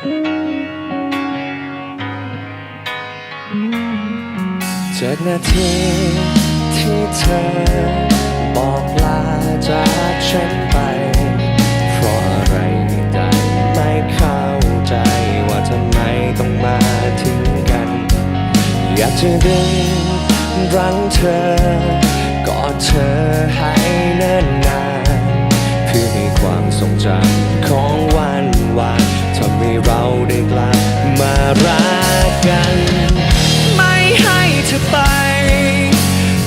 จากนาทีที่เธอบอกลาจากฉันไป เพราะอะไรได้ไม่เข้าใจว่าทำไมต้องมาถึงกัน อยากจะดึงรั้งเธอกอดเธอให้นานๆเพื่อให้ความทรงจำของวันวาน เราได้กลับมารักกัน ไม่ให้เธอไป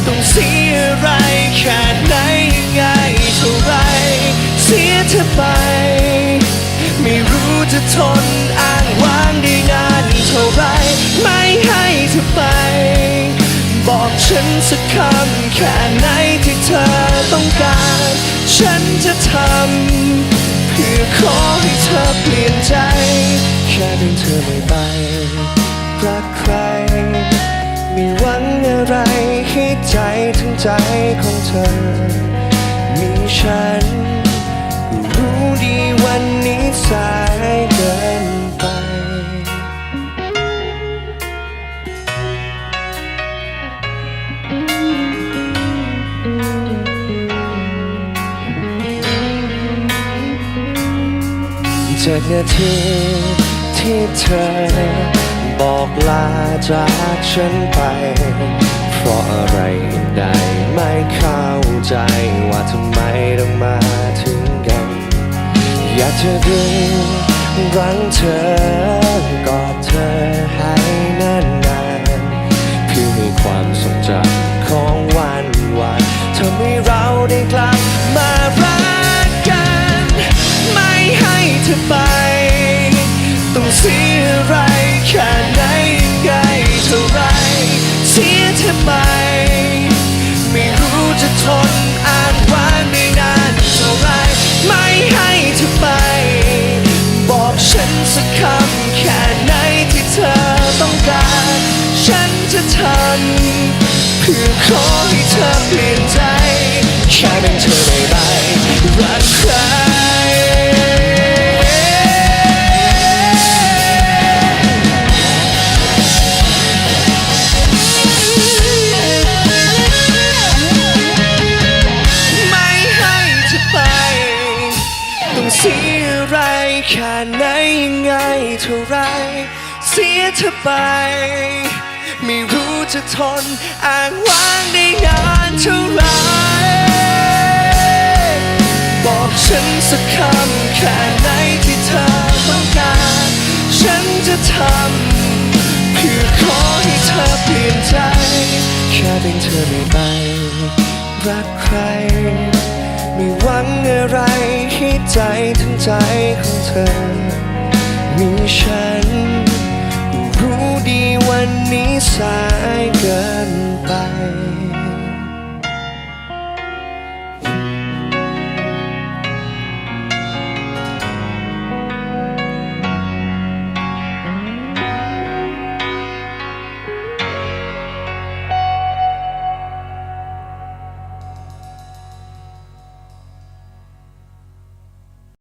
ต้องเสียอะไรแค่ไหนไงเท่าไร เสียเธอไป ไม่รู้จะทนอ้างว้างได้นานเท่าไร ไม่ให้เธอไป บอกฉันสักคำแค่ไหนที่เธอต้องการ ฉันจะทำ เพื่อขอให้เธอเปลี่ยนใจ แค่เพียงเธอไม่ไปรักใครม่หวังอะไรให้ใจถึงใจของเธอ มีฉันรู้ดีวันนี้สายเกินไปจากนาที ที่เธอบอกลาจากฉันไป เพราะอะไรได้ไม่เข้าใจว่าทำไมต้องมาถึงกัน อยากจะดึงรั้งเธอ สี แค่ไหนยังไงเท่าไร เสียเธอไป ไม่รู้จะทนอ้างว้างได้นานเท่าไร บอกฉันสักคำแค่ไหนที่เธอต้องการ ฉันจะทำเพื่อขอให้เธอเปลี่ยนใจ แค่เพียงเธอไม่ไป รักใคร ไม่หวังอะไรให้ใจทั้งใจของเธอ มีฉันรู้ดีวันนี้สายเกินไป